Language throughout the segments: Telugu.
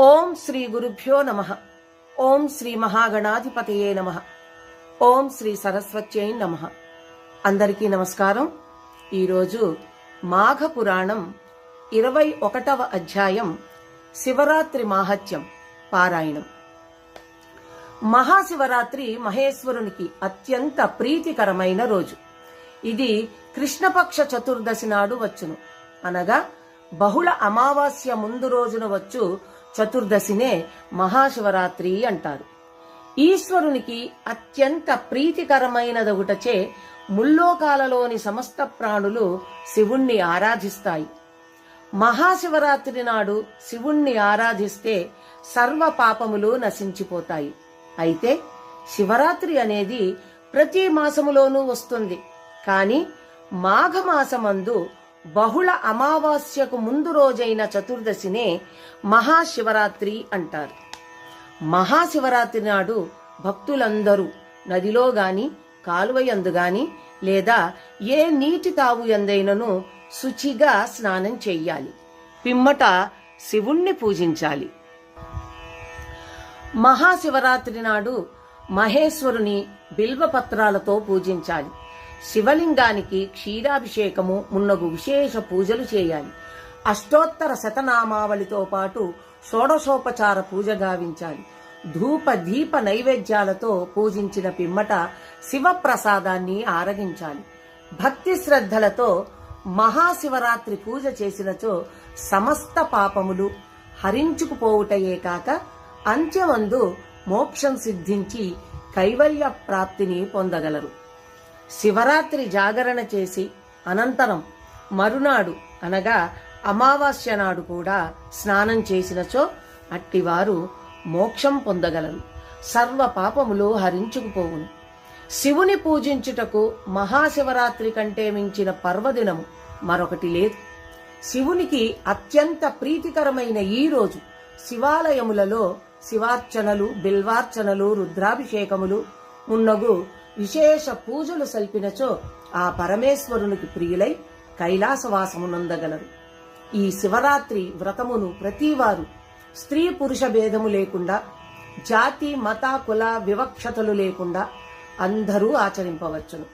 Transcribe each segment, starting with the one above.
ఓం శ్రీ గురుభ్యో నమ. ఓం శ్రీ మహాగణాధిపతయే నమ. ఓం శ్రీ సరస్వత్యై నమ. అందరికీ నమస్కారం. ఈరోజు మాఘ పురాణం ఇరవై ఒకటవ అధ్యాయం శివరాత్రి మాహత్యం పారాయణం. మహాశివరాత్రి మహేశ్వరునికి అత్యంత ప్రీతికరమైన రోజు. ఇది కృష్ణపక్ష చతుర్దశి నాడు వచ్చును. అనగా బహుళ అమావాస్య ముందు రోజున వచ్చు చతుర్దశినే మహాశివరాత్రి అంటారు. ఈశ్వరునికి అత్యంత ప్రీతికరమైనదొకటచే ముల్లోకాలలోని సమస్త ప్రాణులు శివుణ్ణి ఆరాధిస్తాయి. మహాశివరాత్రి నాడు శివుణ్ణి ఆరాధిస్తే సర్వ పాపములు నశించిపోతాయి. అయితే శివరాత్రి అనేది ప్రతి మాసములోనూ వస్తుంది. కాని మాఘమాసమందు బహుళ అమావాస్యకు ముందు రోజైన చతుర్దశినే మహాశివరాత్రి అంటారు. మహాశివరాత్రి నాడు భక్తులందరూ నదిలో గాని కాలువయందు గాని లేదా ఏ నీటి తావు ఎందైనను శుచిగా స్నానం చెయ్యాలి. పిమ్మట శివుణ్ణి పూజించాలి. మహాశివరాత్రి నాడు మహేశ్వరుని బిల్వపత్రాలతో పూజించాలి. శివలింగానికి క్షీరాభిషేకము మున్నగు విశేష పూజలు చేయాలి. అష్టోత్తర శతనామావళితో పాటు షోడశోపచార పూజ గావించాలి. ధూప దీప నైవేద్యాలతో పూజించిన పిమ్మట శివప్రసాదాన్ని ఆరగించాలి. భక్తి శ్రద్ధలతో మహాశివరాత్రి పూజ చేసినచో సమస్త పాపములు హరించుకుపోవుటయే కాక అంత్యమందు మోక్షం సిద్ధించి కైవల్య ప్రాప్తిని పొందగలరు. శివరాత్రి జాగరణ చేసి అనంతరం మరునాడు అనగా అమావాస్య నాడు కూడా స్నానం చేసినచో అట్టివారు మోక్షం పొందగలరు. సర్వ పాపములు హరించుకుపోవును. శివుని పూజించుటకు మహాశివరాత్రి కంటే మించిన పర్వదినము మరొకటి లేదు. శివునికి అత్యంత ప్రీతికరమైన ఈ రోజు శివాలయములలో శివార్చనలు బిల్వార్చనలు రుద్రాభిషేకములు మున్నగు విశేష పూజలు సల్పినచో ఆ పరమేశ్వరునికి ప్రియులై కైలాసవాసమునందగలరు. ఈ శివరాత్రి వ్రతమును ప్రతివారు స్త్రీ పురుష భేదము లేకుండా జాతి మత కుల వివక్షతలు లేకుండా అందరూ ఆచరింపవచ్చును.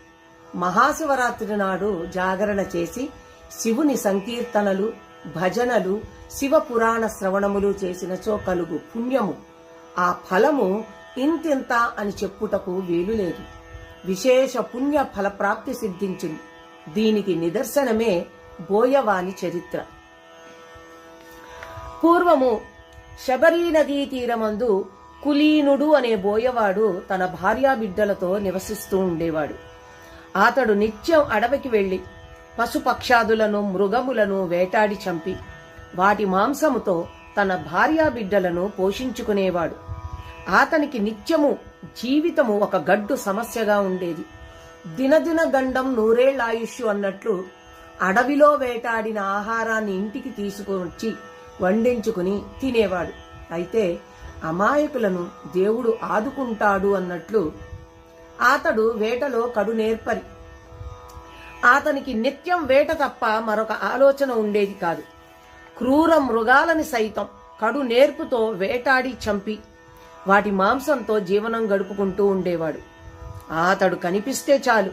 మహాశివరాత్రి నాడు జాగరణ చేసి శివుని సంకీర్తనలు భజనలు శివ పురాణ శ్రవణములు చేసినచో కలుగు పుణ్యము. ఆ ఫలము ఇంతింత అని చెప్పుటకు వీలు లేదు విశేష పుణ్య ఫలప్రాప్తి సిద్ధించింది దీనికి నిదర్శనమే బోయవాని చరిత్ర. పూర్వము శబరీ నదీ తీరమందు కులీనుడు అనే బోయవాడు తన భార్యా బిడ్డలతో నివసిస్తూ ఉండేవాడు. అతడు నిత్యం అడవికి వెళ్ళి పశుపక్షాదులను మృగములను వేటాడి చంపి వాటి మాంసముతో తన భార్యా బిడ్డలను పోషించుకునేవాడు. అతనికి నిత్యము జీవితము ఒక గడ్డు సమస్యగా ఉండేది. దినదిన గండం నూరేళ్ళ ఆయుష్ అన్నట్లు అడవిలో వేటాడిన ఆహారాన్ని ఇంటికి తీసుకొచ్చి వండించుకుని తినేవాడు. అయితే అమాయకులను దేవుడు ఆదుకుంటాడు అన్నట్లు అతడు వేటలో కడు నేర్పరి. అతనికి నిత్యం వేట తప్ప మరొక ఆలోచన ఉండేది కాదు. క్రూర మృగాలని సైతం కడు నేర్పుతో వేటాడి చంపి వాటి మాంసంతో జీవనం గడుపుకుంటూ ఉండేవాడు. అతడు కనిపిస్తే చాలు.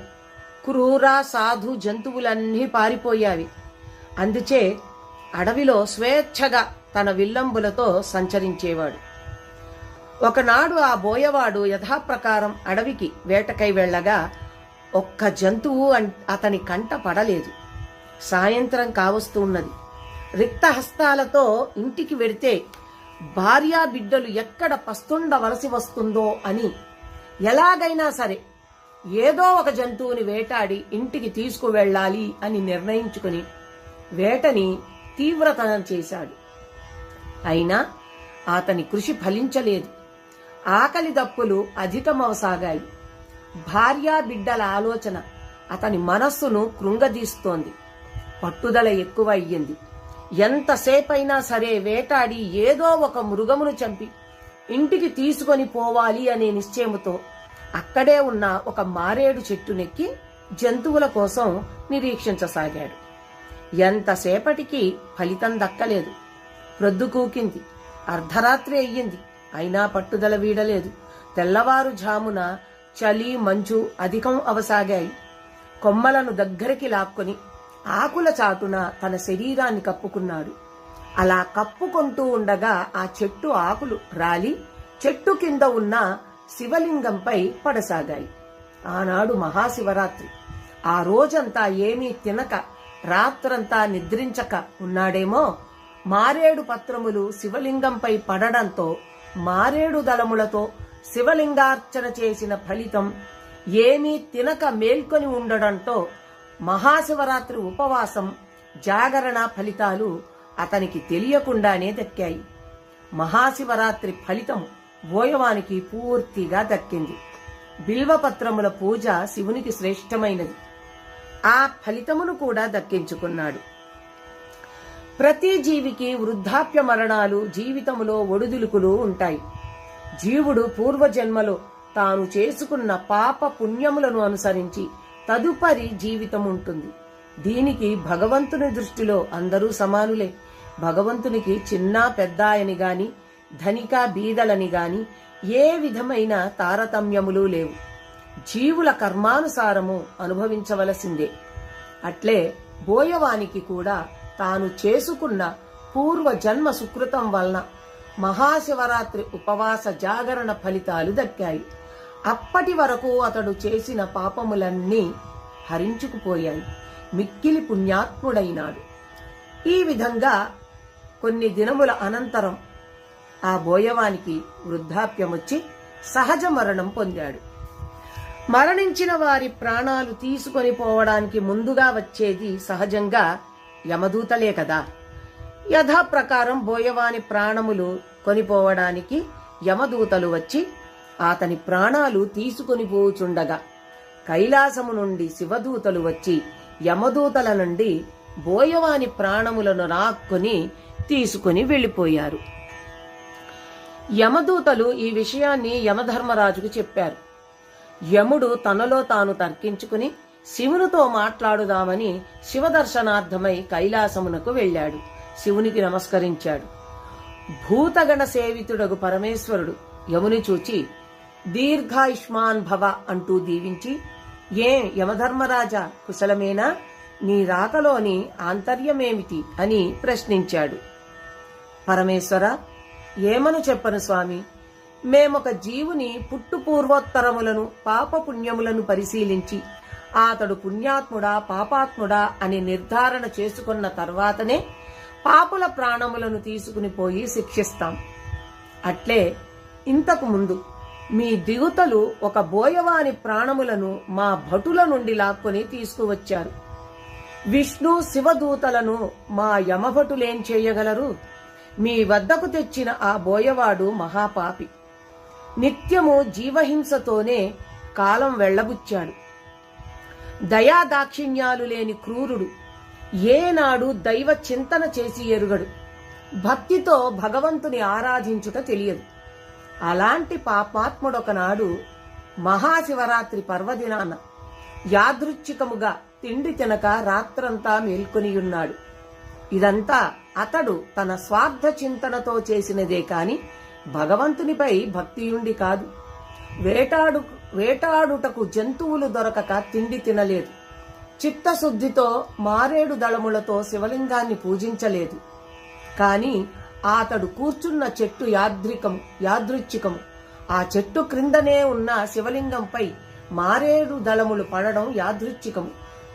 క్రూర సాధు జంతువులన్నీ పారిపోయావి. అందుచే అడవిలో స్వేచ్ఛగా తన విల్లంబులతో సంచరించేవాడు. ఒకనాడు ఆ బోయవాడు యథాప్రకారం అడవికి వేటకై వెళ్ళగా ఒక్క జంతువు అన్- అతని కంట పడలేదు. సాయంత్రం కావస్తూ ఉన్నది. రిక్తహస్తాలతో ఇంటికి వెడితే భార్యా బిడ్డలు ఎక్కడ పస్తుండవలసి వస్తుందో అని ఎలాగైనా సరే ఏదో ఒక జంతువుని వేటాడి ఇంటికి తీసుకువెళ్ళాలి అని నిర్ణయించుకుని వేటని తీవ్రతరం చేశాడు. అయినా అతని కృషి ఫలించలేదు. ఆకలి దప్పులు అధికమవసాగాయి. భార్యా బిడ్డల ఆలోచన అతని మనస్సును కృంగదీస్తోంది. పట్టుదల ఎక్కువ అయ్యింది ఎంతసేపైనా సరే వేటాడి ఏదో ఒక మృగమును చంపి ఇంటికి తీసుకొని పోవాలి అనే నిశ్చయముతో అక్కడే ఉన్న ఒక మారేడు చెట్టునెక్కి జంతువుల కోసం నిరీక్షించసాగాడు. ఎంతసేపటికి ఫలితం దక్కలేదు. ప్రొద్దుకూకింది అర్ధరాత్రి అయ్యింది. అయినా పట్టుదల వీడలేదు. తెల్లవారుజామున చలి మంచు అధికం అవసాగాయి. కొమ్మలను దగ్గరికి లాక్కొని ఆకుల చాటున తన శరీరాన్ని కప్పుకున్నాడు. అలా కప్పుకుంటూ ఉండగా ఆ చెట్టు ఆకులు రాలి చెట్టు కింద ఉన్న శివలింగంపై పడసాగాయి. ఆనాడు మహాశివరాత్రి. ఆ రోజంతా ఏమీ తినక రాత్రంతా నిద్రించక ఉన్నాడేమో? మారేడు పత్రములు శివలింగంపై పడడంతో మారేడు దళములతో శివలింగార్చన చేసిన ఫలితం ఏమీ తినక మేల్కొని ఉండడంతో మహాశివరాత్రి ఉపవాసం జాగరణ ఫలితాలు అతనికి తెలియకుండానే దక్కాయి. మహాశివరాత్రి ఫలితం బోయవానికి పూర్తిగా దక్కింది. బిల్వపత్రముల పూజ శివునికి శ్రేష్టమైనది. ఆ ఫలితమును కూడా దక్కించుకున్నాడు. ప్రతి జీవికి వృద్ధాప్య మరణాలు జీవితములో ఒడిదులుకులు ఉంటాయి. జీవుడు పూర్వజన్మలో తాను చేసుకున్న పాప పుణ్యములను అనుసరించి తదుపరి జీవితం ఉంటుంది దీనికి భగవంతుని దృష్టిలో అందరూ సమానులే. భగవంతునికి చిన్న పెద్ద అని గాని ధనిక బీదలని గాని ఏ విధమైన తారతమ్యములు లేవు. జీవుల కర్మానుసారము అనుభవించవలసిందే. అట్లే బోయవానికి కూడా తాను చేసుకున్న పూర్వ జన్మ సుకృతం వలన మహాశివరాత్రి ఉపవాస జాగరణ ఫలితాలు దక్కాయి. అప్పటి వరకు అతడు చేసిన పాపములన్నీ హరించుకుపోయాయి. మిక్కిలి పుణ్యాత్ముడైనాడు. ఈ విధంగా కొన్ని దినముల అనంతరం ఆ బోయవానికి వృద్ధాప్యమొచ్చి సహజ మరణం పొందాడు. మరణించిన వారి ప్రాణాలు తీసుకొని పోవడానికి ముందుగా వచ్చేది సహజంగా యమదూతలే కదా. యథాప్రకారం బోయవాని ప్రాణములు కొనిపోవడానికి యమదూతలు వచ్చి అతని ప్రాణాలు తీసుకొని పోచుండగా కైలాసము నుండి శివదూతలు వచ్చి యమదూతల నుండి బోయవాని ప్రాణములను రాక్కుని తీసుకుని వెళ్ళిపోయారు. యమదూతలు ఈ విషయాన్ని యమధర్మరాజుకు చెప్పారు. యముడు తనలో తాను తర్కించుకుని శివునితో మాట్లాడుదామని శివదర్శనార్థమై కైలాసమునకు వెళ్ళాడు. శివునికి నమస్కరించాడు. భూతగణ సేవితుడగు పరమేశ్వరుడు యముని చూచి దీర్ఘాయుష్మాన్ భవ అంటూ దీవించి ఏ యమధర్మరాజా కుశలమేనా? నీ రాకలోని ఆంతర్యమేమిటి? అని ప్రశ్నించాడు. పరమేశ్వర ఏమను చెప్పను స్వామి? మేమొక జీవుని పుట్టుపూర్వోత్తరములను పాపపుణ్యములను పరిశీలించి అతడు పుణ్యాత్ముడా పాపాత్ముడా అని నిర్ధారణ చేసుకున్న తర్వాతనే పాపుల ప్రాణములను తీసుకుని పోయి శిక్షిస్తాం. అట్లే ఇంతకు ముందు మీ దిగుతలు ఒక బోయవాని ప్రాణములను మా భటుల నుండి లాక్కొని తీసుకువచ్చారు. విష్ణు శివదూతలను మా యమభటులేం చేయగలరు? మీ వద్దకు తెచ్చిన ఆ బోయవాడు మహాపాపి. నిత్యము జీవహింసతోనే కాలం వెళ్ళబుచ్చాడు. దయాదాక్షిణ్యాలు లేని క్రూరుడు ఏనాడు దైవ చింతన చేసి ఎరుగడు. భక్తితో భగవంతుని ఆరాధించుట తెలియదు. అలాంటి పాపాత్ముడొకనాడు మహాశివరాత్రి పర్వదినాన యాదృచ్ఛికముగా తిండి తినక రాత్రంతా మేల్కొనియున్నాడు. ఇదంతా అతడు తన స్వార్థ చింతనతో చేసినదే కాని భగవంతునిపై భక్తియుండి కాదు. వేటాడు వేటాడుటకు జంతువులు దొరకక తిండి తినలేదు. చిత్తశుద్ధితో మారేడు దళములతో శివలింగాన్ని పూజించలేదు. కాని అతడు కూర్చున్న చెట్టు యాద్రికం యాదృచ్ఛికము ఆ చెట్టు క్రిందనే ఉన్న శివలింగంపై మారేడు దళములు పడడం యాదృచ్ఛికము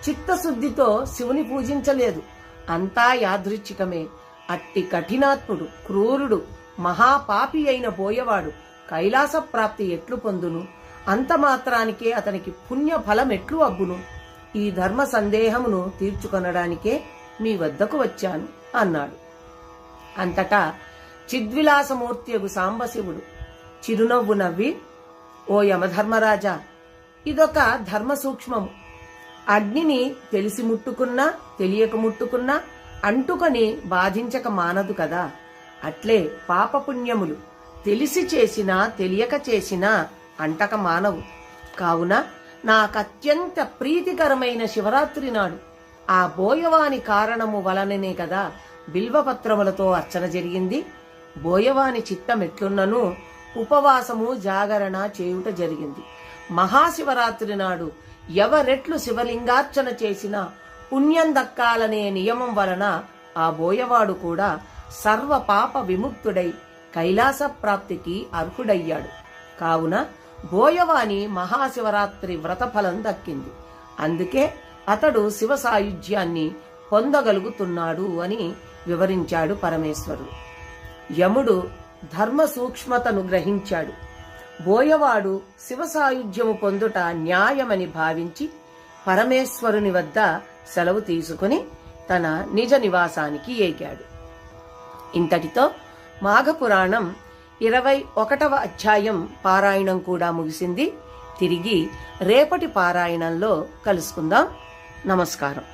చిత్తశుద్ధితో శివుని పూజించలేదు. అంతా యాదృచ్ఛికమే. అట్టి కఠినాత్ముడు క్రూరుడు మహాపాపి అయిన పోయేవాడు కైలాస ప్రాప్తి ఎట్లు పొందును? అంత మాత్రానికే అతనికి పుణ్య ఫలం ఎట్లు అబ్బును? ఈ ధర్మ సందేహమును తీర్చుకొనడానికే మీ వద్దకు వచ్చాను అన్నాడు. అంతటా చిద్విలాసమూర్తియగు సాంబశివుడు చిరునవ్వు నవ్వి ఓ యమధర్మరాజా ఇదొక ధర్మ సూక్ష్మము అగ్నిని తెలిసి ముట్టుకున్నా తెలియక ముట్టుకున్నా అంటుకొని బాధించక మానదు కదా. అట్లే పాపపుణ్యములు తెలిసి చేసినా తెలియక చేసినా అంటక మానవు. కావున నాకత్యంత ప్రీతికరమైన శివరాత్రి నాడు. ఆ బోయవాని కారణము వలననే కదా బిల్వపత్రములతో అర్చన జరిగింది. బోయవాని చిత్తమెట్లున్నను ఉపవాసము జాగరణ చేయుట జరిగింది. మహాశివరాత్రి నాడు ఎవరెట్లు శివలింగార్చన చేసినా పుణ్యం దక్కాలనే నియమం వలన ఆ బోయవాడు కూడా సర్వ పాప విముక్తుడై కైలాస ప్రాప్తికి అర్హుడయ్యాడు. కావున బోయవాని మహాశివరాత్రి వ్రతఫలం దక్కింది. అందుకే అతడు శివ సాయుధ్యాన్ని పొందగలుగుతున్నాడు అని వివరించాడు పరమేశ్వరుడు. యముడు ధర్మ సూక్ష్మతను గ్రహించాడు. బోయవాడు శివ సాయుధ్యము పొందుట న్యాయమని భావించి పరమేశ్వరుని వద్ద సెలవు తీసుకుని తన నిజ నివాసానికి ఏగాడు ఇంతటితో మాఘపురాణం ఇరవై ఒకటవ అధ్యాయం పారాయణం కూడా ముగిసింది. తిరిగి రేపటి పారాయణంలో కలుసుకుందాం. నమస్కారం.